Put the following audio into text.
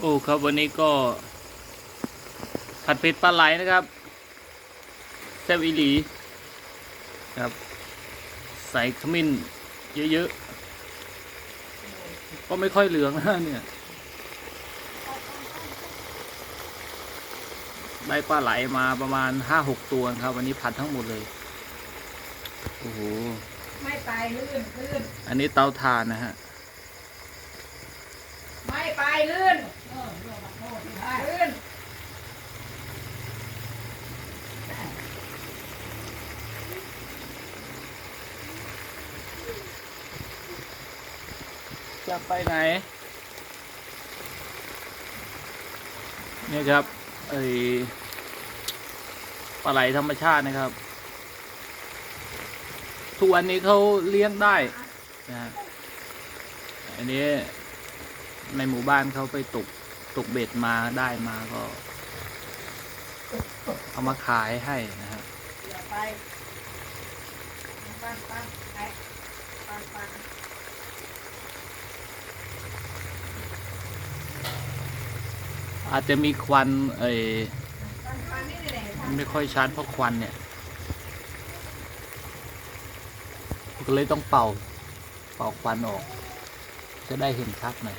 โอ้ครับวันนี้ก็ ผัดเผ็ดปลาไหลนะครับแซ่บอีหลีครับ ใส่ขมิ้นเยอะๆ ก็ไม่ค่อยเหลืองนะเนี่ย ได้ปลาไหลมาประมาณห้าหกตัวนะครับ วันนี้ผัดทั้งหมดเลย โอ้โห ไม่ไปลื่นลื่นอันนี้เตาถ่านนะฮะ ไม่ไปลื่นเออลื่น จะไปไหน เนี่ยครับไอปลาไหลธรรมชาตินะครับ ทุกวันนี้เขาเลี้ยงได้นะอันนี้ในหมู่บ้านเขาไปตกตกเบ็ดมาได้มาก็เอามาขายให้นะครับไปปันปันไปปันปั อาจจะมีควันเอไม่ค่อยชัดเพราะควันเนี่ยก็เลยต้องเป่า เป่าควันออก จะได้เห็นชัดหน่อย